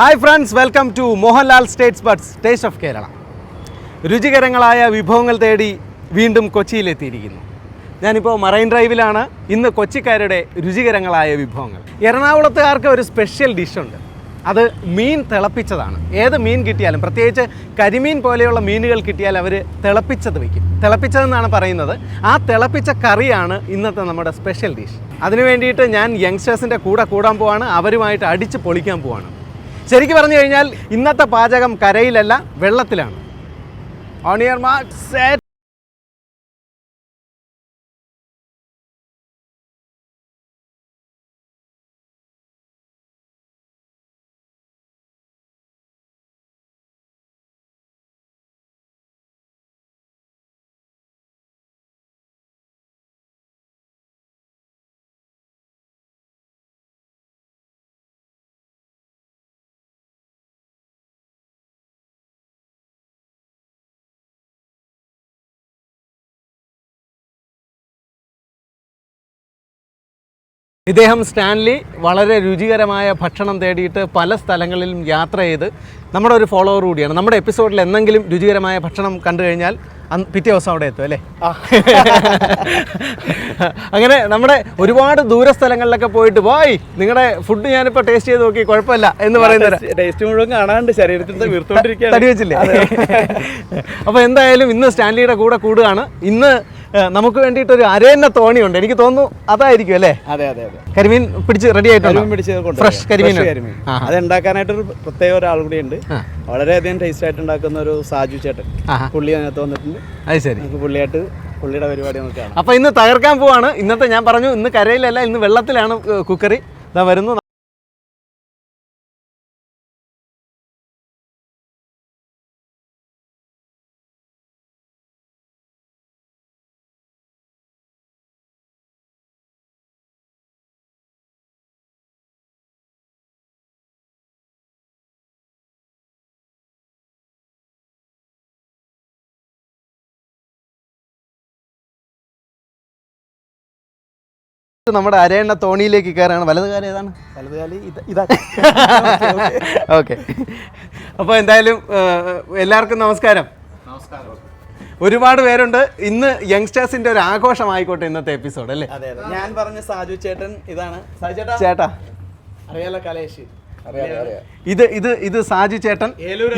Hi friends welcome to Mohanlal states buds taste of Kerala രുചികരങ്ങളായ വിഭവങ്ങൾ തേടി വീണ്ടും കൊച്ചിയിലെത്തിയിരിക്കുന്നു ഞാനിപ്പോൾ മറൈൻ ഡ്രൈവിലാണ്. ഇന്ന് കൊച്ചിക്കാരുടെ രുചികരങ്ങളായ വിഭവങ്ങൾ. എറണാകുളത്തുകാർക്ക് ഒരു സ്പെഷ്യൽ ഡിഷുണ്ട് അത് മീൻ തിളപ്പിച്ചതാണ്. ഏത് മീൻ കിട്ടിയാലും പ്രത്യേകിച്ച് കരിമീൻ പോലെയുള്ള മീനുകൾ കിട്ടിയാൽ അവർ തിളപ്പിച്ചത് വയ്ക്കും. തിളപ്പിച്ചതെന്നാണ് പറയുന്നത്. ആ തിളപ്പിച്ച കറിയാണ് ഇന്നത്തെ നമ്മുടെ സ്പെഷ്യൽ ഡിഷ് അതിനു വേണ്ടിയിട്ട് ഞാൻ യങ്സ്റ്റേഴ്സിന്റെ കൂടെ കൂടാൻ പോവാണ്. അവരുമായിട്ട് അടിച്ച് പൊളിക്കാൻ പോവാണ്. ശരിക്കും പറഞ്ഞു കഴിഞ്ഞാൽ ഇന്നത്തെ പാചകം കരയിലല്ല വെള്ളത്തിലാണ്. ഓൺ യുവർ മാർക്ക് ഇദ്ദേഹം സ്റ്റാൻലി വളരെ രുചികരമായ ഭക്ഷണം തേടിയിട്ട് പല സ്ഥലങ്ങളിലും യാത്ര ചെയ്ത് നമ്മുടെ ഒരു ഫോളോവർ കൂടിയാണ്. നമ്മുടെ എപ്പിസോഡിൽ എന്തെങ്കിലും രുചികരമായ ഭക്ഷണം കണ്ടു കഴിഞ്ഞാൽ അന്ന് പിറ്റേ ദിവസം അവിടെ എത്തും അല്ലേ? അങ്ങനെ നമ്മുടെ ഒരുപാട് ദൂര സ്ഥലങ്ങളിലൊക്കെ പോയിട്ട് പോയി നിങ്ങളുടെ ഫുഡ് ഞാനിപ്പോൾ ടേസ്റ്റ് ചെയ്ത് നോക്കി കുഴപ്പമില്ല എന്ന് പറയുന്നത് ടേസ്റ്റ് മുഴുവൻ കാണാണ്ട് ശരീരത്തിൽ വീർത്തോണ്ടിരിക്കുക തടി വെച്ചില്ലേ? അപ്പോൾ എന്തായാലും ഇന്ന് സ്റ്റാൻലിയുടെ കൂടെ കൂടുകയാണ്. ഇന്ന് നമുക്ക് വേണ്ടിയിട്ട് ഒരു അരയന്ന തോണിയുണ്ട്. എനിക്ക് തോന്നുന്നു അതായിരിക്കും അല്ലേ? അതെ അതെ അതെ. കരിമീൻ പിടിച്ച് റെഡി ആയിട്ടുണ്ട്. ഫ്രഷ് കരിമീൻ അത് ഉണ്ടാക്കാനായിട്ട് ഒരു പ്രത്യേക ഒരാൾ കൂടി ഉണ്ട്. വളരെയധികം ടേസ്റ്റ് ആയിട്ട് ഉണ്ടാക്കുന്ന ഒരു സാജു ചേട്ടൻ. പുള്ളി അതിനകത്ത് വന്നിട്ടുണ്ട്. അത് ശരി. പുള്ളിയായിട്ട് പുള്ളിയുടെ പരിപാടി നോക്കുകയാണ് അപ്പൊ ഇന്ന് തകർക്കാൻ പോവാണ്. ഇന്നത്തെ ഞാൻ പറഞ്ഞു ഇന്ന് കരയിലല്ല ഇന്ന് വെള്ളത്തിലാണ് കുക്കറി ഇതാ വരുന്നു. നമ്മുടെ അരയണ്ണ തോണിയിലേക്ക് കയറാണ്. വലത് കാര്യം ഏതാണ്? വലതുകാലി ഇത് ഓക്കെ അപ്പോൾ എന്തായാലും എല്ലാവർക്കും നമസ്കാരം. ഒരുപാട് പേരുണ്ട്. ഇന്ന് യങ്സ്റ്റേഴ്സിന്റെ ഒരു ആഘോഷമായിക്കോട്ടെ ഇന്നത്തെ എപ്പിസോഡ് അല്ലേ? ഞാൻ പറഞ്ഞ സാജു ചേട്ടൻ ഇതാണ്. സാജു ചേട്ടാ ചേട്ടാ. അറിയാലോ കലേഷ്. ഇത് ഇത് ഇത് സാജു ചേട്ടൻ.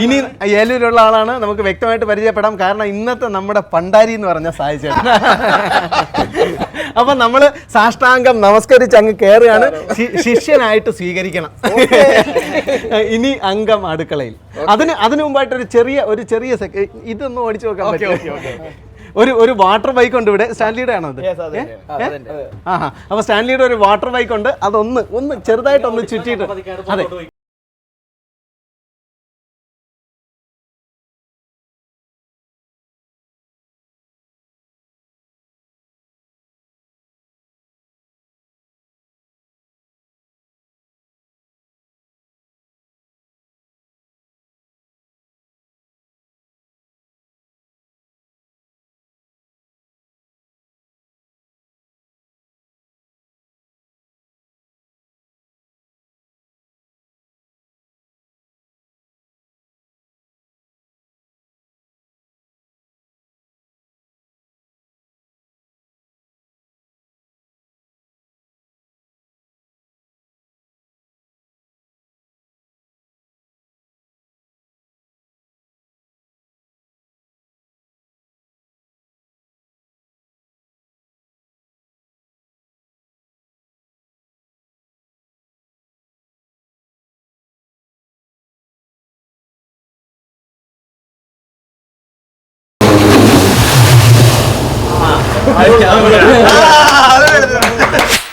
ഇനി ഏലൂരുള്ള ആളാണ്. നമുക്ക് വ്യക്തമായിട്ട് പരിചയപ്പെടാം. കാരണം ഇന്നത്തെ നമ്മുടെ പണ്ടാരി എന്ന് പറഞ്ഞ സാജു ചേട്ടൻ. അപ്പൊ നമ്മൾ സാഷ്ടാംഗം നമസ്കരിച്ച് അങ്ങ് കയറുകയാണ് ശിഷ്യനായിട്ട് സ്വീകരിക്കണം. ഇനി അംഗം അടുക്കളയിൽ. അതിന് അതിനു മുമ്പായിട്ട് ഒരു ചെറിയ ഒരു ചെറിയ ഇതൊന്നും ഇതൊന്ന് ഓടിച്ചു നോക്കാം? ഒരു ഒരു വാട്ടർ ബൈക്ക് ഉണ്ട് ഇവിടെ. സ്റ്റാൻലിയുടെ ആണോ അത്? ആ. ആഹാ. അപ്പൊ സ്റ്റാൻലിയുടെ ഒരു വാട്ടർ ബൈക്ക് ഉണ്ട്. അതൊന്ന് ഒന്ന് ചെറുതായിട്ടൊന്ന് ചുറ്റിയിട്ട്. അതെ.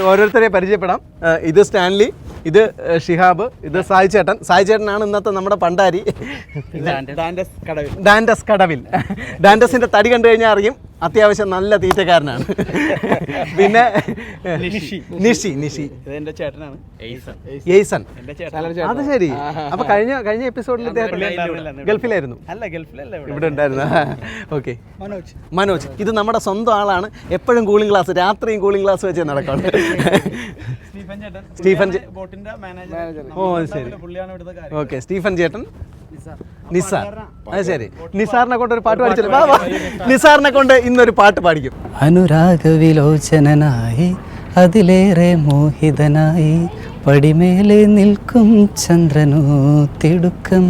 ഓരോരുത്തരെ പരിചയപ്പെടാം. ഇത് സ്റ്റാൻലി ഇത് ഷിഹാബ് ഇത് സായി ചേട്ടൻ. സായി ചേട്ടനാണ് ഇന്നത്തെ നമ്മുടെ പണ്ടാരി. ഡാൻഡസ് കടവിൽ. ഡാൻഡസ് കടവിൽ. ഡാൻഡസിന്റെ തടി കണ്ടു കഴിഞ്ഞാൽ അറിയും. അത്യാവശ്യം നല്ല തീറ്റക്കാരനാണ്. പിന്നെ നിഷി. നിഷി എന്റെ ചേട്ടനാണ്. എയ്സൺ അത് ശരി. അപ്പൊ കഴിഞ്ഞ കഴിഞ്ഞ എപ്പിസോഡിൽ ഗൾഫിലായിരുന്നു. അല്ല ഗൾഫിലല്ല ഇവിടെ. ഉണ്ടായിരുന്നു. ഓക്കെ. മനോജ്. മനോജ് ഇത് നമ്മുടെ സ്വന്തം ആളാണ്. എപ്പോഴും കൂളിംഗ് ക്ലാസ് രാത്രിയും കൂളിംഗ് ക്ലാസ് വെച്ച് നടക്കാണ് സ്റ്റീഫൻ ചേട്ടൻ. സ്റ്റീഫൻ ബോട്ടിന്റെ മാനേജർ ഓ ശരി. പുള്ളിയാണ് ഇവിടുത്തെ കാര്യം. ഓക്കെ സ്റ്റീഫൻ ചേട്ടൻ. നിസാർ. അത് ശരി. നിസാറിനെ കൊണ്ട് ഒരു പാട്ട് പാടിച്ചല്ലോ? വാ, വാ. നിസാറിനെ കൊണ്ട് ഇന്നൊരു പാട്ട് പാടിക്കും. അനുരാഗവിലോചനായി അതിലേറെ മോഹിതനായി പടിമേലെ നിൽക്കും ചന്ദ്രനോ തിടുക്കം.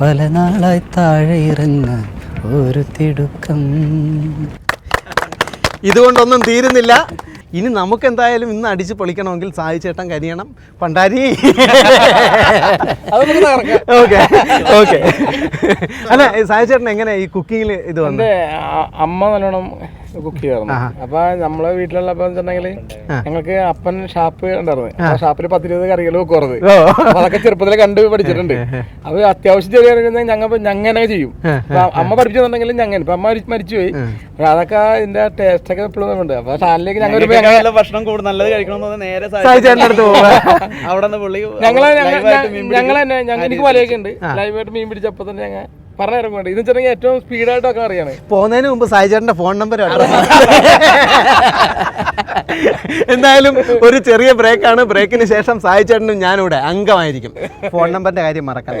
പല നാളായി താഴെ ഇറങ്ങ ഒരു തിടുക്കം. ഇതുകൊണ്ടൊന്നും തീരുന്നില്ല. ഇനി നമുക്ക് എന്തായാലും ഇന്ന് അടിച്ച് പൊളിക്കണമെങ്കിൽ സായി ചേട്ടൻ കരിയണം. പണ്ടാരി. Okay okay. അല്ല സായി ചേട്ടൻ എങ്ങനെ ഈ കുക്കിങ്ങിൽ ഇത് വന്നു? അമ്മ നല്ലോണം കുക്ക് ചെയ്യാറുണ്ട്. അപ്പൊ നമ്മളെ വീട്ടിലുള്ളപ്പോ വെച്ചിട്ടുണ്ടെങ്കിൽ ഞങ്ങൾക്ക് അപ്പൻ ഷാപ്പ് ഉണ്ടായിരുന്നു. ആ. ഷാപ്പിൽ പത്തിരുപത് കറികൾ വെക്കുറത്. അതൊക്കെ ചെറുപ്പത്തിലെ കണ്ട് പഠിച്ചിട്ടുണ്ട്. അത് അത്യാവശ്യം ചെറിയ കറികൾ ഞങ്ങൾ ഞങ്ങനെ ചെയ്യും. അമ്മ പഠിപ്പിച്ചിട്ടുണ്ടെങ്കിൽ ഞങ്ങൾ ഇപ്പൊ അമ്മ മരി- മരിച്ചുപോയി. അപ്പൊ അതൊക്കെ ഇതിന്റെ ടേസ്റ്റ് ഒക്കെ എപ്പോഴും ഉണ്ട്. അപ്പൊ ഷാനിലേക്ക് ഞങ്ങൾ ഭക്ഷണം കൂടുതൽ നല്ലത് കഴിക്കണം നേരെ അവിടെ ഞങ്ങളെ ഞങ്ങൾ എനിക്ക് വലയൊക്കെ ഉണ്ട്. ലൈവായിട്ട് മീൻ പിടിച്ചപ്പോ തന്നെ ഞങ്ങൾ പറഞ്ഞു ഇറങ്ങുന്നുണ്ട് ഇത് വെച്ചിട്ടുണ്ടെങ്കിൽ ഏറ്റവും സ്പീഡായിട്ടൊക്കെ അറിയാണ് പോകുന്നതിന് മുമ്പ് സായി ചേട്ടന്റെ ഫോൺ നമ്പർ എന്തായാലും ഒരു ചെറിയ ബ്രേക്ക് ആണ്. ബ്രേക്കിന് ശേഷം സായി ചേട്ടനും ഞാനിവിടെ അംഗമായിരിക്കും. ഫോൺ നമ്പറിന്റെ കാര്യം മറക്കണ്ട.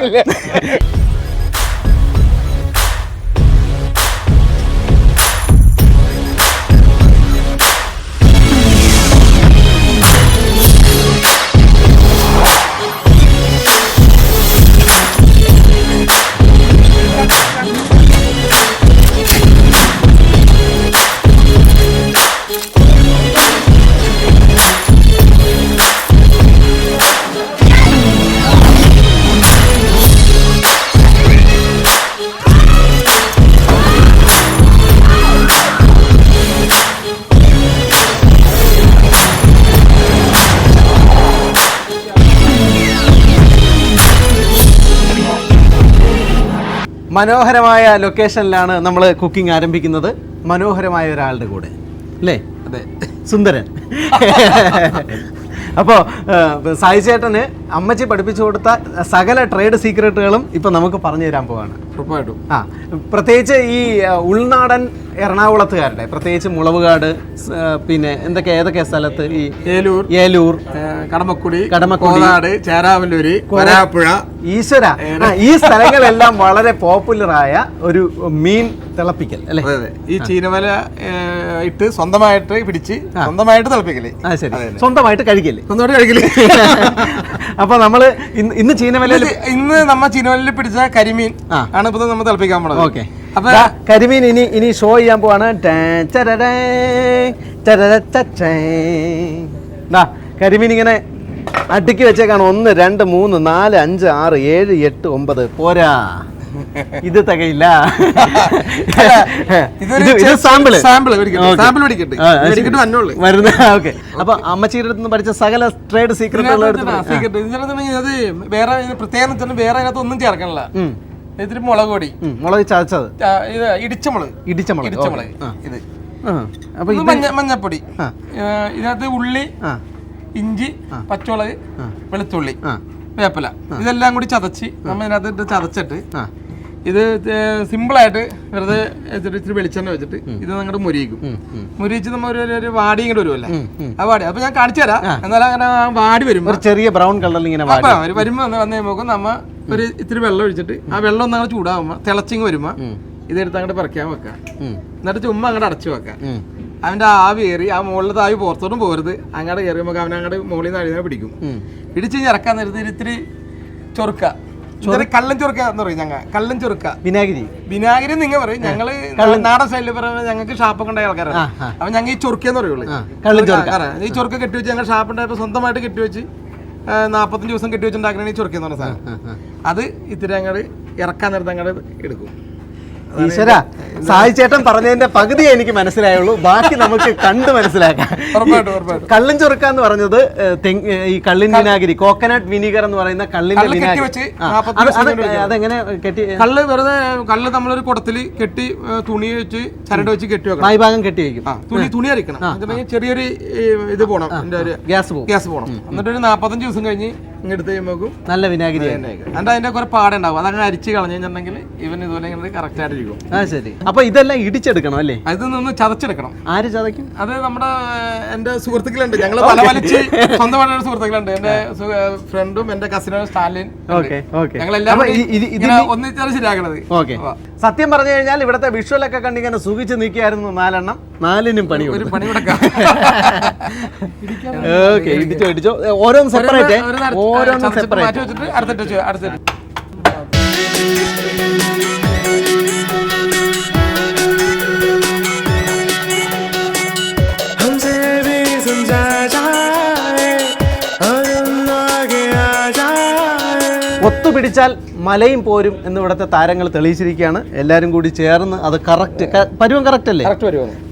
മനോഹരമായ ലൊക്കേഷനിലാണ് നമ്മൾ കുക്കിംഗ് ആരംഭിക്കുന്നത്. മനോഹരമായ ഒരാളുടെ കൂടെ. അല്ലേ? അതെ. സുന്ദരൻ. അപ്പോൾ സായി ചേട്ടന് അമ്മച്ചി പഠിപ്പിച്ചു കൊടുത്ത സകല ട്രേഡ് സീക്രട്ടുകളും ഇപ്പം നമുക്ക് പറഞ്ഞു തരാൻ പോവാണ് ഉറപ്പായിട്ടും ആ പ്രത്യേകിച്ച് ഈ ഉൾനാടൻ എറണാകുളത്തുകാരുടെ പ്രത്യേകിച്ച് മുളവുകാട് പിന്നെ എന്തൊക്കെ ഏതൊക്കെ സ്ഥലത്ത് ഈ ഏലൂർ ഏലൂർ കടമക്കുടി കടമക്കുടി. ചേരാവല്ലൂര് വരാപ്പുഴ ഈശ്വര ഈ സ്ഥലങ്ങളെല്ലാം വളരെ പോപ്പുലറായ ഒരു മീൻ തിളപ്പിക്കൽ അല്ലേ? ഈ ചീനവല ഏഹ്, ഇട്ട് സ്വന്തമായിട്ട് പിടിച്ച് സ്വന്തമായിട്ട് തിളപ്പിക്കൽ. ആ ശരി. സ്വന്തമായിട്ട് കഴിക്കല്ലേ സ്വന്തമായിട്ട് കഴിക്കൽ. അപ്പൊ നമ്മൾ ഇന്ന് ചീനമല ചീനവലയിൽ ഇന്ന് നമ്മ ചീനവലിൽ പിടിച്ച കരിമീൻ. ആണ് ഇപ്പൊ നമ്മൾ തിളപ്പിക്കാൻ പോണത്. ഓക്കെ. അപ്പൊ കരിമീൻ ഇനി ഇനി ഷോ ചെയ്യാൻ പോവാണ്. കരിമീൻ ഇങ്ങനെ അടുക്കി വെച്ചേക്കാണ്. ഒന്ന് രണ്ട് മൂന്ന് നാല് അഞ്ച് ആറ് ഏഴ് എട്ട് ഒമ്പത്. പോരാ. ഇത് തികയില്ല. Sample sample. വരുന്ന ഓക്കെ. അപ്പൊ അമ്മച്ചിയുടെ അടുത്ത് പഠിച്ച സകല ട്രേഡ് സീക്രട്ട് അത് വേറെ ഇതിന് പ്രത്യേകം വേറെ അതിനകത്ത് ഒന്നും ചേർക്കണില്ല. ഇതിൽ മുളക് പൊടി. മുളക് ചതച്ചത്. ഇത് ഇടിച്ച മുളക്. ഇടിച്ച മുളക്. ഇടിച്ച ഓക്കേ. മുളക്. ഇത്. അപ്പൊ മഞ്ഞപ്പൊടി. ഇതിനകത്ത് ഉള്ളി ഇഞ്ചി പച്ചമുളക് വെളുത്തുള്ളി വേപ്പില. ഇതെല്ലാം കൂടി ചതച്ച് നമ്മൾ ഇതിനകത്ത് ചതച്ചിട്ട് ഇത് സിമ്പിളായിട്ട് വെറുതെ വെച്ചിട്ട് ഇച്ചിരി വെളിച്ചെണ്ണ വെച്ചിട്ട് ഇത് നിങ്ങളുടെ മുരിയിക്കും. മുരിയിച്ച് നമ്മൾ ഒരു വാടി ഇങ്ങോട്ട് വരുമല്ലേ ആ വാടി. അപ്പൊ ഞാൻ കാണിച്ചു തരാം. എന്നാലും അങ്ങനെ വാടി വരും ഒരു ചെറിയ ബ്രൗൺ കളറിൽ ഇങ്ങനെ വരുമ്പോ വന്ന് കഴിയുമ്പോ നമ്മ ഒരു ഇത്തിരി വെള്ളം ഒഴിച്ചിട്ട് ആ വെള്ളം ഒന്ന് അങ്ങനെ ചൂടാകുമ്പോ തിളച്ചിങ് വരുമ്പോ ഇതെടുത്ത് അങ്ങോട്ട് പറിക്കാൻ വെക്കാം. എന്നിട്ട് ചുമ്മാ അങ്ങോട്ട് അടച്ചു വെക്കാം. അവന്റെ ആവി കയറി ആ മുകളിലത്തെ ആവി പുറത്തോട്ടും പോരുത്. അങ്ങോട്ട് കയറി അവൻ അങ്ങോട്ട് മുകളിൽ നിന്ന് അഴിഞ്ഞാൽ പിടിക്കും. പിടിച്ച് ഇറക്കാൻ നേരത്തെ ഇത്തിരി ചൊറുക്ക. ഇത്തിരി കള്ളൻ ചുരുക്ക എന്ന് പറയും ഞങ്ങൾ കള്ളൻ ചുരുക്ക വിനാഗിരി. വിനാഗിരി നിങ്ങൾ പറയും. ഞങ്ങൾ നാടൻ സ്റ്റൈലിൽ പറയുമ്പോൾ ഞങ്ങൾക്ക് ഷാപ്പൊക്കെ ഉണ്ടായ ആൾക്കാരാണ്. അപ്പൊ ഞങ്ങൾ ഈ ചുരുക്കെന്ന് പറയുള്ളൂ. ഈ ചുരുക്ക കെട്ടി വെച്ച് ഞങ്ങൾ ഷാപ്പ് ഉണ്ടായപ്പോൾ സ്വന്തമായിട്ട് കെട്ടി വെച്ച് ആ, നാപ്പത്തഞ്ച് ദിവസം കെട്ടി വെച്ചുണ്ടാക്കണ ഈ ചുരുക്കെന്ന് പറഞ്ഞ സാധനം. അത് ഇത്തിരി അങ്ങോട്ട് ഇറക്കാൻ നേരത്തെ അങ്ങോട്ട് എടുക്കും. ഈശ്വര സായിച്ചേട്ടൻ പറഞ്ഞതിന്റെ പകുതി എനിക്ക് മനസ്സിലായുള്ളൂ. ബാക്കി നമുക്ക് കണ്ട് മനസ്സിലാക്കാം. കള്ളിൻ ചൊറുക്ക എന്ന് പറഞ്ഞത് ഈ കള്ളിൻ വിനാഗിരി കോക്കനട്ട് വിനീഗർ എന്ന് പറയുന്ന കള്ളിന്റെ വിനാഗിരി. വെച്ച് ആ, 40 അത് ദിവസം അത് കൊണ്ട് വെക്കണം. അതെങ്ങനെ കെട്ടി കള്ള് വെറുതെ കള്ള് നമ്മളൊരു കുടത്തിൽ കെട്ടി തുണി വെച്ച് ചരട് വെച്ച് കെട്ടി വെക്കണം. ഭാഗം കെട്ടി വെക്കും. തുണി തുണി അരിക്കണം. ചെറിയൊരു ഇത് പോണം ഗ്യാസ് പോകും. ഗ്യാസ് പോണം. എന്നിട്ട് ഒരു നാപ്പത്തഞ്ച് ദിവസം കഴിഞ്ഞ് കഴിയുമ്പോക്കും നല്ല വിനാഗിരി എന്നിട്ട് അതിന്റെ കുറെ പാടുണ്ടാവും. അതങ്ങനെ അരിച്ച് കളഞ്ഞു കഴിഞ്ഞിട്ടുണ്ടെങ്കിൽ ഇവൻ ഇതുപോലെ ഇങ്ങനെ കറക്റ്റ് ആയിട്ട് ഇരിക്കും ആ ശരി. അപ്പൊ ഇതെല്ലാം ഇടിച്ചെടുക്കണം അല്ലേ? അത് നിന്ന് ചതച്ചെടുക്കണം. ആര് ചതയ്ക്കും? അത് നമ്മുടെ എന്റെ സുഹൃത്തുക്കളുണ്ട്. ഞങ്ങൾ പല വലിച്ച് സ്വന്തമായിട്ട് സുഹൃത്തുക്കളുണ്ട്. എന്റെ ഫ്രണ്ടും എന്റെ കസിനും സ്റ്റാലിൻ. ഓക്കെ ഓക്കെ ഞങ്ങളെല്ലാം ഒന്നിച്ചാണ് ശരിയാക്കണത്. ഓക്കെ സത്യം പറഞ്ഞു കഴിഞ്ഞാൽ ഇവിടുത്തെ വിഷ്വലൊക്കെ കണ്ടിങ്ങനെ സുഖിച്ച് നിൽക്കുകയായിരുന്നു നാലെണ്ണം. നാലിനും പണി ഒരു പണി ഓക്കെ ഇടിച്ചോ ഇടിച്ചോ. ഓരോന്ന് സെപ്പറേറ്റ് ഓരോന്ന് സെപ്പറേറ്റ് ഒത്തുപിടിച്ചാൽ മലയും പോരും എന്ന് ഇവിടുത്തെ താരങ്ങൾ തെളിയിച്ചിരിക്കുകയാണ്. എല്ലാവരും കൂടി ചേർന്ന് അത് കറക്റ്റ് പരുവം കറക്റ്റ് അല്ലേ?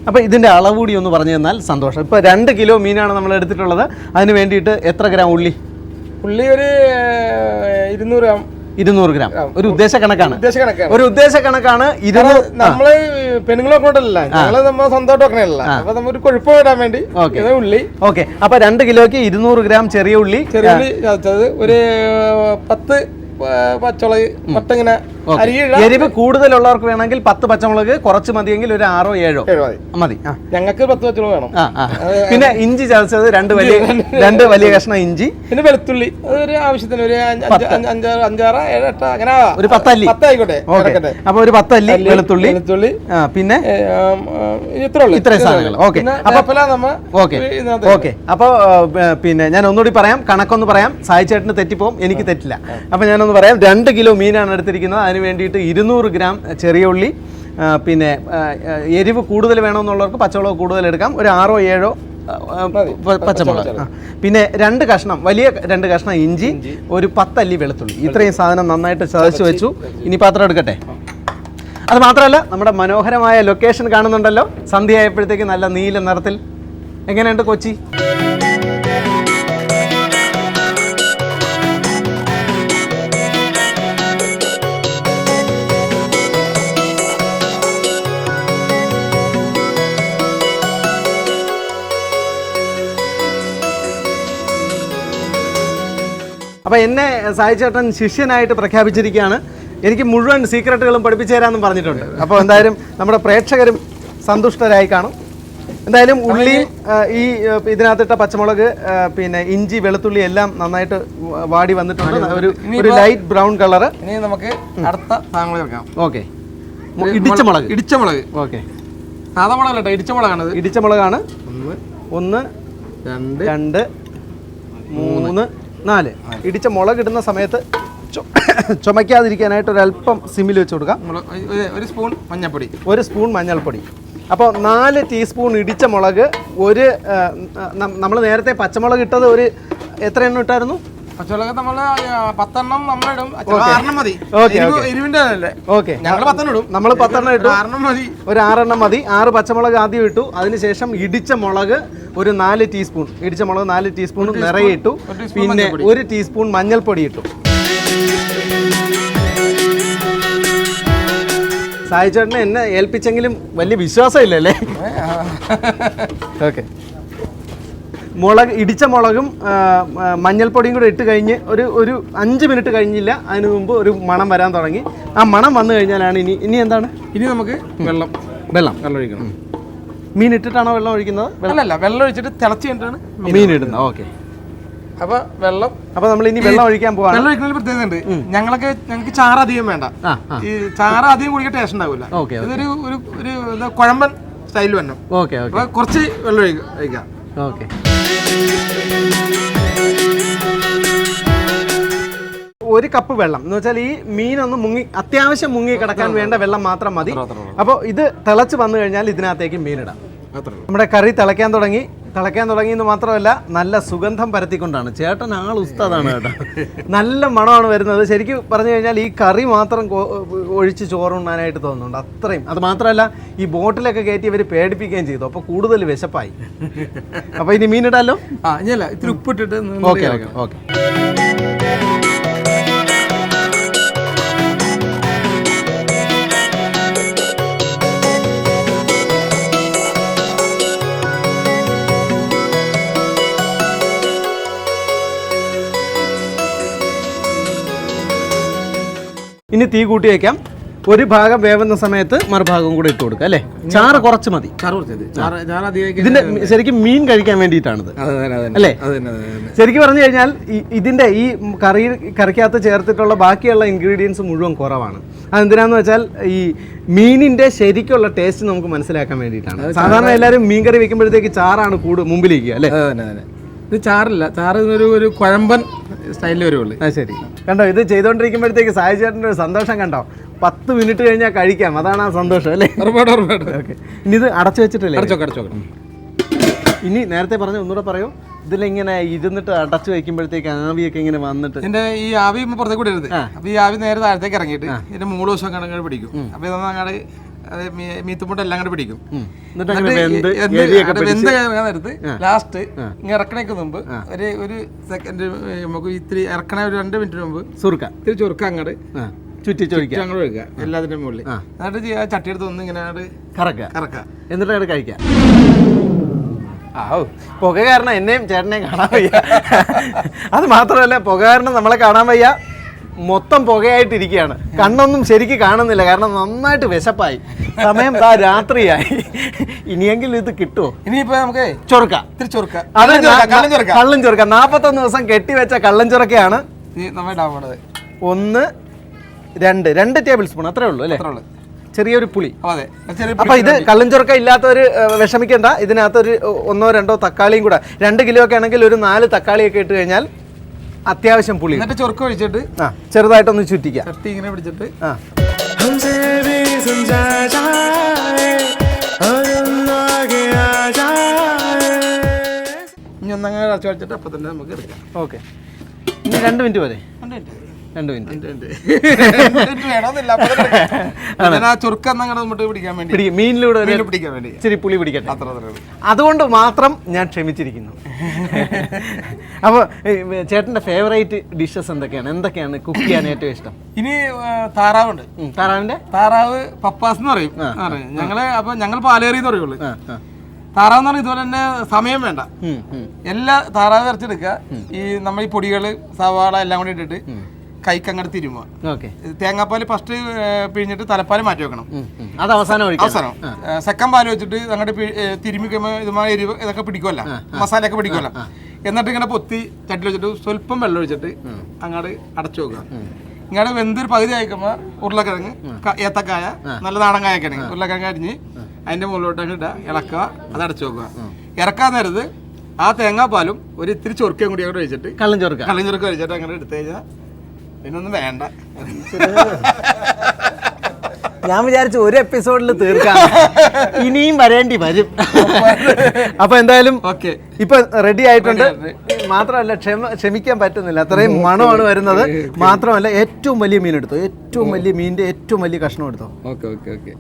അപ്പോൾ ഇതിന്റെ അളവ് കൂടി ഒന്ന് പറഞ്ഞു തന്നാൽ സന്തോഷം. ഇപ്പോൾ രണ്ട് കിലോ മീനാണ് നമ്മൾ എടുത്തിട്ടുള്ളത്. അതിന് വേണ്ടിയിട്ട് എത്ര ഗ്രാം ഉള്ളി? ഉള്ളി ഒരു ഇരുന്നൂറ് ഗ്രാം. ഇരുന്നൂറ് ഗ്രാം. ഒരു ഉദ്ദേശ കണക്കാണ്. ഉദ്ദേശ കണക്കാണ്. ഒരു ഉദ്ദേശ കണക്കാണ് നമ്മൾ പെണ്ണുങ്ങളൊക്കെ കൊണ്ടല്ല. ഞങ്ങൾ നമ്മൾ സ്വന്തമായിട്ട് വെക്കണല്ല അപ്പൊ നമ്മ ഒരു കൊഴുപ്പ് വരാൻ വേണ്ടി ഉള്ളി. ഓക്കെ. അപ്പൊ രണ്ട് കിലോയ്ക്ക് ഇരുന്നൂറ് ഗ്രാം ചെറിയ ഉള്ളി. ചെറിയ ഉള്ളി ചതച്ചത് ഒരു പത്ത് പ- പച്ചമുളക് പത്തിങ്ങനെ അരി ഇടാം. എരിവ് കൂടുതലുള്ളവർക്ക് വേണമെങ്കിൽ പത്ത് പച്ചമുളക് കുറച്ച് മതിയെങ്കിൽ ഒരു ആറോ ഏഴോ. മതി. ഞങ്ങൾക്ക് പത്ത് പച്ചമുളക് വേണം. പിന്നെ ഇഞ്ചി ചതച്ചത് രണ്ട് വലിയ രണ്ട് വലിയ കഷ്ണം ഇഞ്ചി. പിന്നെ വെളുത്തുള്ളി. ഒരു ആവശ്യത്തിന് ഒരു അഞ്ച് അഞ്ച് അഞ്ച് അഞ്ചാറ് അഞ്ചാറ് ഏഴ് എട്ട് അങ്ങനെ. ഒരു പത്തല്ലി. പത്തായിക്കോട്ടെ. അപ്പൊ ഒരു പത്തല്ലി വെളുത്തുള്ളി. വെളുത്തുള്ളി. പിന്നെ? ഇത്രേ ഇത്രയും സാധനങ്ങൾ. ഓക്കെ. അപ്പൊ ഓക്കെ. ഓക്കെ. അപ്പോൾ പിന്നെ ഞാൻ ഒന്നുകൂടി പറയാം. കണക്കൊന്ന് പറയാം. സായി ചേട്ടന് തെറ്റിപ്പോവും. എനിക്ക് തെറ്റില്ല. അപ്പൊ ഞാനൊന്ന് പറയാം. രണ്ട് കിലോ മീനാണ് എടുത്തിരിക്കുന്നത്. അതിന് വേണ്ടിയിട്ട് ഇരുന്നൂറ് ഗ്രാം ചെറിയ ഉള്ളി പിന്നെ എരിവ് കൂടുതൽ വേണമെന്നുള്ളവർക്ക് പച്ചമുളക് കൂടുതൽ എടുക്കാം. ഒരു ആറോ ഏഴോ പച്ചമുളക്. പിന്നെ രണ്ട് കഷ്ണം വലിയ രണ്ട് കഷ്ണം ഇഞ്ചി ഒരു പത്തല്ലി വെളുത്തുള്ളി. ഇത്രയും സാധനം നന്നായിട്ട് ചതച്ച് വെച്ചു. ഇനി പാത്രം എടുക്കട്ടെ? അത് മാത്രമല്ല നമ്മുടെ മനോഹരമായ ലൊക്കേഷൻ കാണുന്നുണ്ടല്ലോ. സന്ധ്യ ആയപ്പോഴത്തേക്ക് നല്ല നീല നിറത്തിൽ. എങ്ങനെയുണ്ട് കൊച്ചി? അപ്പോൾ എന്നെ സായി ചേട്ടൻ ശിഷ്യനായിട്ട് പ്രഖ്യാപിച്ചിരിക്കുകയാണ്. എനിക്ക് മുഴുവൻ സീക്രട്ടുകളും പഠിപ്പിച്ചു തരാമെന്നും പറഞ്ഞിട്ടുണ്ട്. അപ്പോൾ എന്തായാലും നമ്മുടെ പ്രേക്ഷകരും സന്തുഷ്ടരായി കാണും. എന്തായാലും ഉള്ളി ഈ ഇതിനകത്തിട്ട പച്ചമുളക് പിന്നെ ഇഞ്ചി വെളുത്തുള്ളി എല്ലാം നന്നായിട്ട് വാടി വന്നിട്ടുണ്ട്. ഒരു ഒരു ലൈറ്റ് ബ്രൗൺ കളർ ഇനി നമുക്ക് അടുത്ത സാധനങ്ങൾ ഓക്കെ. ഇടിച്ച മുളക് ഇടിച്ച മുളക്. ഓക്കെ. സാധാ മുളകല്ല കേട്ടോ ഇടിച്ച മുളകാണ് ഇടിച്ച മുളകാണ്. ഒന്ന് ഒന്ന് രണ്ട് രണ്ട് മൂന്ന് നാല്. ഇടിച്ച മുളക് ഇടുന്ന സമയത്ത് ചുമക്കാതിരിക്കാനായിട്ട് ചുമയ്ക്കാതിരിക്കാനായിട്ട് ഒരു സിമ്മിൽ വെച്ച് കൊടുക്കാം. ഒരു- ഒരു സ്പൂൺ മഞ്ഞൾപ്പൊടി. ഒരു സ്പൂൺ മഞ്ഞൾപ്പൊടി. അപ്പോൾ നാല് ടീസ്പൂൺ ഇടിച്ച മുളക് ഒരു നമ്മൾ നേരത്തെ പച്ചമുളക് ഇട്ടത് ഒരു എത്ര എണ്ണം ഇട്ടായിരുന്നു? പച്ചമുളക് നമ്മൾ പത്തെണ്ണം നമ്മളിടും ആറെണ്ണം മതി. എരിവിന്റെ ഓക്കെ. ഞങ്ങൾ പത്തെണ്ണം ഇടും. നമ്മൾ പത്തെണ്ണം ഇട്ടു. ആറെണ്ണം മതി. ഒരു ആറെണ്ണം മതി. ആറ് പച്ചമുളക് ആദ്യം ഇട്ടു. അതിനുശേഷം ഇടിച്ച മുളക് ഒരു നാല് ടീസ്പൂൺ. ഇടിച്ച മുളക് നാല് ടീസ്പൂൺ നിറയെ ഇട്ടു. പിന്നെ. ഒരു ടീസ്പൂൺ മഞ്ഞൾപ്പൊടി ഇട്ടു. സായി ചേട്ടനെ എന്നെ ഏൽപ്പിച്ചെങ്കിലും വലിയ വിശ്വാസമില്ലല്ലേ? ഓക്കെ. മുളക് ഇടിച്ച മുളകും മഞ്ഞൾപ്പൊടിയും കൂടെ ഇട്ട് കഴിഞ്ഞ് ഒരു ഒരു അഞ്ച് മിനിറ്റ് കഴിഞ്ഞില്ല അതിന് മുമ്പ് ഒരു മണം വരാൻ തുടങ്ങി. ആ മണം വന്നു കഴിഞ്ഞാലാണ് ഇനി ഇനി എന്താണ്? ഇനി നമുക്ക് വെള്ളം വെള്ളം. വെള്ളം ഒഴിക്കണം. മീൻ ഇട്ടിട്ടാണോ വെള്ളം ഒഴിക്കുന്നത്? അല്ലല്ല വെള്ളം ഒഴിച്ചിട്ട് തിളച്ച് കഴിഞ്ഞിട്ടാണ് മീൻ ഇടുന്നത്. ഓക്കെ. അപ്പൊ വെള്ളം അപ്പൊ നമ്മൾ ഇനി വെള്ളം ഒഴിക്കാൻ പോകാം വെള്ളം ഒഴിക്കുന്നതിൽ പ്രത്യേകത ഉണ്ട്. ഞങ്ങളൊക്കെ ഞങ്ങൾക്ക് ചാറ് അധികം വേണ്ട. ഈ ചാറ് അധികം കുടിക്കാൻ ടേസ്റ്റ് ഉണ്ടാവില്ല ഇതൊരു ഒരു ഒരു കുഴമ്പൻ സ്റ്റൈൽ വന്നു ഓക്കെ കുറച്ച് വെള്ളം ഒഴിക്കാം. ഓക്കെ. ഒരു കപ്പ് വെള്ളം. എന്ന് വെച്ചാൽ ഈ മീനൊന്ന് മുങ്ങി അത്യാവശ്യം മുങ്ങി കിടക്കാൻ വേണ്ട വെള്ളം മാത്രം മതി. അപ്പോൾ ഇത് തിളച്ച് വന്നു കഴിഞ്ഞാൽ ഇതിനകത്തേക്ക് മീനിടാം. നമ്മുടെ കറി തിളയ്ക്കാൻ തുടങ്ങി. തിളയ്ക്കാൻ തുടങ്ങിയെന്ന് മാത്രമല്ല നല്ല സുഗന്ധം പരത്തിക്കൊണ്ടാണ്. ചേട്ടൻ ആൾ ഉസ്താദാണ് കേട്ടോ. നല്ല മണമാണ് വരുന്നത്. ശരിക്കും പറഞ്ഞു കഴിഞ്ഞാൽ ഈ കറി മാത്രം ഒഴിച്ച് ചോറുണ്ണാനായിട്ട് തോന്നുന്നുണ്ട്. അത്രയും. അത് മാത്രമല്ല ഈ ബോട്ടിലൊക്കെ കയറ്റി ഇവർ പേടിപ്പിക്കുകയും ചെയ്തു. അപ്പോൾ കൂടുതൽ വിശപ്പായി. അപ്പോൾ ഇനി മീനിടാലോ ആ ഇനിയല്ല ഇത്തിരി ഉപ്പിട്ടിട്ട് ഓക്കെ ഓക്കെ ഓക്കെ. ഇനി തീ കൂട്ടി വയ്ക്കാം ഒരു ഭാഗം വേവുന്ന സമയത്ത് മറുഭാഗം കൂടെ ഇട്ട് കൊടുക്കുക അല്ലേ? ചാറ് കുറച്ച് മതി. ഇതിന്റെ ശരിക്കും മീൻ കഴിക്കാൻ വേണ്ടിയിട്ടാണിത്. അല്ലേ? ശരിക്കും പറഞ്ഞു കഴിഞ്ഞാൽ ഇതിന്റെ ഈ കറി കറിക്കകത്ത് ചേർത്തിട്ടുള്ള ബാക്കിയുള്ള ഇൻഗ്രീഡിയൻസ് മുഴുവൻ കുറവാണ്. അതെന്തിനാന്ന് വെച്ചാൽ ഈ മീനിന്റെ ശരിക്കുള്ള ടേസ്റ്റ് നമുക്ക് മനസ്സിലാക്കാൻ വേണ്ടിയിട്ടാണ്. സാധാരണ എല്ലാവരും മീൻ കറി വെക്കുമ്പോഴത്തേക്ക് ചാറാണ് കൂടുതൽ മുമ്പിലേക്ക് അല്ലേ? അത് അത് ഇത് ചാറില്ല. ചാറ് ഒരു ഒരു കുഴമ്പൻ സ്റ്റൈലിൽ വരുള്ളൂ ആ ശരി. കണ്ടോ ഇത് ചെയ്തുകൊണ്ടിരിക്കുമ്പോഴത്തേക്ക് സായി ചേട്ടന്റെ ഒരു സന്തോഷം കണ്ടോ? പത്ത് മിനിറ്റ് കഴിഞ്ഞാൽ കഴിക്കാം. അതാണ് ആ സന്തോഷം അല്ലേ? ഒരുപാട് ഒരുപാട് ഓക്കെ. ഇനി ഇത് അടച്ചു വെച്ചിട്ടില്ലേ? അടച്ചോ അടച്ചോ ഇനി നേരത്തെ പറഞ്ഞ ഒന്നുകൂടെ പറയൂ. ഇതിലിങ്ങനെ ഇരുന്നിട്ട് അടച്ചു വെക്കുമ്പോഴത്തേക്ക് ആവിയൊക്കെ ഇങ്ങനെ വന്നിട്ട്. എന്റെ ഈ ആവി പുറത്തേക്ക് വിടരുത്. അപ്പൊ ഈ ആവി നേരെ താഴത്തേക്ക് ഇറങ്ങിയിട്ട് ഇതിന്റെ മൂന്ന് ദിവസം കണക്കാട് പിടിക്കും. അപ്പൊ ഇതൊന്നും അങ്ങോട്ട് മീത്തുമുട്ട് എല്ലാം കൂടെ പിടിക്കും. വെന്ത് വെന്ത് നേരത്ത് ലാസ്റ്റ് ഇങ്ങനെ ഇറക്കണേക്ക് മുമ്പ് ഒരു ഒരു സെക്കൻഡ് നമുക്ക് ഇത്തിരി ഇറക്കണ ഒരു രണ്ട് മിനിറ്റ് മുമ്പ് സുറുക്ക. ഇത്തിരി ചുരുക്ക അങ്ങോട്ട് ആ. ചുറ്റി ചൊഴിക്കാം അങ്ങോട്ട് വെക്കുക എല്ലാത്തിന്റെ മുകളിൽ. എന്നിട്ട് ചട്ടി എടുത്ത് ഒന്ന് ഇങ്ങനെ കറക്കുക. കറക്കുക. എന്നിട്ട് അവിടെ കഴിക്കുക. ആ പുക കാരണം എന്നെയും ചേട്ടനെയും കാണാൻ വയ്യ. അത് മാത്രമല്ല പുക കാരണം നമ്മളെ കാണാൻ വയ്യ. മൊത്തം പുകയായിട്ടിരിക്കുകയാണ്. കണ്ണൊന്നും ശരിക്ക് കാണുന്നില്ല. കാരണം നന്നായിട്ട് വിശപ്പായി. സമയം ദാ രാത്രിയായി. ഇനിയെങ്കിലും ഇത് കിട്ടുമോ ഇനിയിപ്പോ നമുക്ക് ചൊറുക്ക. ഇത്തിരി ചൊറുക്ക. കള്ളം ചൊറുക്ക, കള്ളും നാപ്പത്തൊന്ന് ദിവസം കെട്ടിവെച്ച കള്ളൻ ചൊറക്കയാണ്. ഒന്ന് രണ്ട്. രണ്ട് ടേബിൾ സ്പൂൺ. അത്രേ ഉള്ളൂ അല്ലേ? ചെറിയൊരു പുളി. അപ്പൊ ഇത് കള്ളഞ്ചൊറക്ക ഇല്ലാത്തവര് വിഷമിക്കണ്ട. ഇതിനകത്തൊരു ഒന്നോ രണ്ടോ തക്കാളിയും കൂടെ. രണ്ട് കിലോ ഒക്കെ ആണെങ്കിൽ ഒരു നാല് തക്കാളിയൊക്കെ ഇട്ട് കഴിഞ്ഞാൽ അത്യാവശ്യം പുളി എന്നിട്ട് ചൊറുക്ക ഒഴിച്ചിട്ട് ആ ചെറുതായിട്ടൊന്ന് ചുറ്റിക്കാം. ചട്ടി ഇങ്ങനെ പിടിച്ചിട്ട് ആ. ഇനി ഒന്നങ്ങനെ അടച്ചു വെച്ചിട്ട് അപ്പൊ തന്നെ നമുക്ക് എടുക്കാം. ഓക്കെ. ഇനി രണ്ട് മിനിറ്റ് വരെ രണ്ട് മിനിറ്റ്. രണ്ട് മിനിറ്റ് മീനിലൂടെ ഇച്ചിരി പുളി പിടിക്കട്ടെ. അതുകൊണ്ട് മാത്രം ഞാൻ ക്ഷമിച്ചിരിക്കുന്നു. അപ്പോൾ ചേട്ടന്റെ ഫേവറേറ്റ് ഡിഷസ് എന്തൊക്കെയാണ്? എന്തൊക്കെയാണ് കുക്ക് ചെയ്യാൻ ഏറ്റവും ഇഷ്ടം? ഇനി താറാവുണ്ട്. താറാവിന്റെ? താറാവ് പപ്പാസ് എന്ന് പറയും. ഞങ്ങൾ അപ്പൊ ഞങ്ങൾ പാലേറി എന്ന് പറയുള്ളൂ. താറാവ് എന്ന് പറഞ്ഞാൽ ഇതുപോലെ തന്നെ സമയം വേണ്ട. എല്ലാ താറാവ് ഇറച്ചെടുക്കുക ഈ നമ്മൾ ഈ പൊടികൾ സവാള എല്ലാം കൂടി ഇട്ടിട്ട് കൈക്ക് തിരുമ്പോ തേങ്ങാപ്പാൽ ഫസ്റ്റ് പിഴിഞ്ഞിട്ട് തലപ്പാൽ മാറ്റി വെക്കണം. അത് അവസാനം അവസാനം. സെക്കൻഡ് പാൽ വെച്ചിട്ട് അങ്ങോട്ട് തിരുമ്മി ഇതുമായി എരിവ് ഇതൊക്കെ പിടിക്കുമല്ല മസാലയൊക്കെ പിടിക്കുമല്ല എന്നിട്ട് ഇങ്ങനെ പൊത്തി ചട്ടിൽ വെച്ചിട്ട് സ്വല്പം വെള്ളം ഒഴിച്ചിട്ട് അങ്ങോട്ട് അടച്ചു വെക്കുക. ഇങ്ങനെ വെന്തൊരു പകുതി ആയിക്കുമ്പോൾ ഉരുളക്കിഴങ്ങ് ഏത്തക്കായ നല്ല നാടൻ കായൊക്കെ ആണെങ്കിൽ ഉരുളക്കിഴങ്ങ് അരിഞ്ഞ് അതിന്റെ മുകളിലോട്ട് അങ്ങ് ഇടുക ഇളക്കുക അത് അടച്ചു വെക്കുക. ഇറക്കാൻ നേരത്ത് ആ തേങ്ങാപ്പാലും ഒരു ഇത്തിരി ചൊറുക്കയും കൂടി അങ്ങോട്ട് ഒഴിച്ചിട്ട് കള്ളം ചൊറുക്ക കള്ളം ചൊറുക്ക ഒഴിച്ചിട്ട് അങ്ങനെ എടുത്തു കഴിഞ്ഞാൽ പിന്നൊന്നും വേണ്ട ഞാൻ വിചാരിച്ചു ഒരു എപ്പിസോഡിൽ തീർക്കാം ഇനിയും വരേണ്ടി വരും അപ്പൊ എന്തായാലും ഓക്കെ ഇപ്പൊ റെഡി ആയിട്ടുണ്ട് മാത്രമല്ല ക്ഷമ ക്ഷമിക്കാൻ പറ്റുന്നില്ല അത്രയും മണമാണ് വരുന്നത് മാത്രമല്ല ഏറ്റവും വലിയ മീൻ എടുത്തു ഏറ്റവും വലിയ മീനിന്റെ ഏറ്റവും വലിയ കഷ്ണം എടുത്തു ഓക്കെ ഓക്കെ ഓക്കെ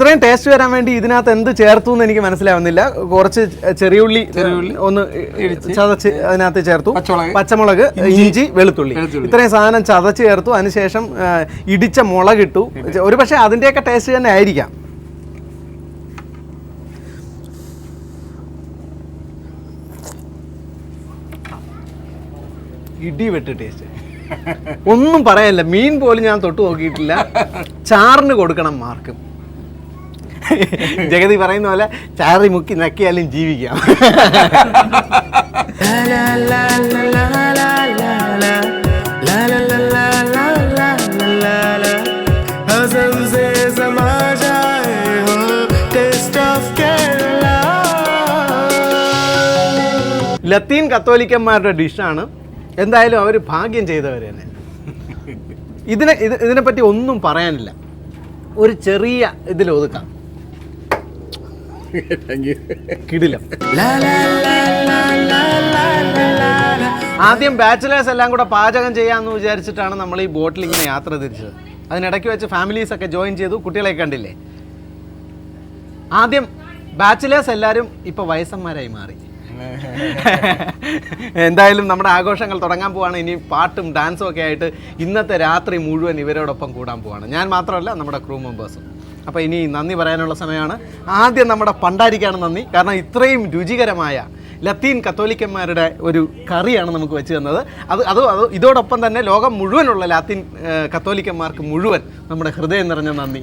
ഇത്രയും ടേസ്റ്റ് വരാൻ വേണ്ടി ഇതിനകത്ത് എന്ത് ചേർത്തു എന്ന് എനിക്ക് മനസ്സിലാവുന്നില്ല. കുറച്ച് ചെറിയുള്ളി ഒന്ന് ചതച്ച് അതിനകത്ത് ചേർത്തു. പച്ചമുളക്. ഇഞ്ചി. വെളുത്തുള്ളി. വെളുത്തുള്ളി. ഇത്രയും സാധനം ചതച്ച് ചേർത്തു. അതിനുശേഷം ഇടിച്ച മുളക് ഇട്ടു ഒരു പക്ഷേ അതിന്റെയൊക്കെ ടേസ്റ്റ് തന്നെ ആയിരിക്കാം. ഇടി വെട്ട് ടേസ്റ്റ് ഒന്നും പറയാനില്ല മീൻ പോലും ഞാൻ തൊട്ട് നോക്കിയിട്ടില്ല. ചാറിന് കൊടുക്കണം മാർക്ക് ജഗതി പറയുന്ന പോലെ ചാറി മുക്കി നക്കിയാലും ജീവിക്കാം. ലത്തീൻ കത്തോലിക്കന്മാരുടെ ഡിഷാണ്. എന്തായാലും അവർ ഭാഗ്യം ചെയ്തവർ തന്നെ. ഇതിനെ ഇത് ഇതിനെപ്പറ്റി ഒന്നും പറയാനില്ല. ഒരു ചെറിയ ഇതിൽ ഒതുക്കാം. ആദ്യം ബാച്ചിലേഴ്സ് എല്ലാം കൂടെ പാചകം ചെയ്യാമെന്ന് വിചാരിച്ചിട്ടാണ് നമ്മൾ ഈ ബോട്ടിൽ ഇങ്ങനെ യാത്ര തിരിച്ചത്. അതിനിടയ്ക്ക് വെച്ച് ഫാമിലീസ് ഒക്കെ ജോയിൻ ചെയ്തു കുട്ടികളെ കണ്ടില്ലേ? ആദ്യം ബാച്ചിലേഴ്സ് എല്ലാവരും ഇപ്പോൾ വയസ്സന്മാരായി മാറി. എന്തായാലും നമ്മുടെ ആഘോഷങ്ങൾ തുടങ്ങാൻ പോവാണ്. ഇനി പാട്ടും ഡാൻസും ഒക്കെ ആയിട്ട് ഇന്നത്തെ രാത്രി മുഴുവൻ ഇവരോടൊപ്പം കൂടാൻ പോവാണ്. ഞാൻ മാത്രമല്ല നമ്മുടെ ക്രൂ മെമ്പേഴ്സും അപ്പോൾ ഇനി നന്ദി പറയാനുള്ള സമയമാണ്. ആദ്യം നമ്മുടെ പണ്ടാരിക്കാണ് നന്ദി. കാരണം ഇത്രയും രുചികരമായ ലത്തീൻ കത്തോലിക്കന്മാരുടെ ഒരു കറിയാണ് നമുക്ക് വെച്ച് തന്നത്. അത് അത് അത് ഇതോടൊപ്പം തന്നെ ലോകം മുഴുവനുള്ള ലാത്തിൻ കത്തോലിക്കന്മാർക്ക് മുഴുവൻ നമ്മുടെ ഹൃദയം നിറഞ്ഞ നന്ദി.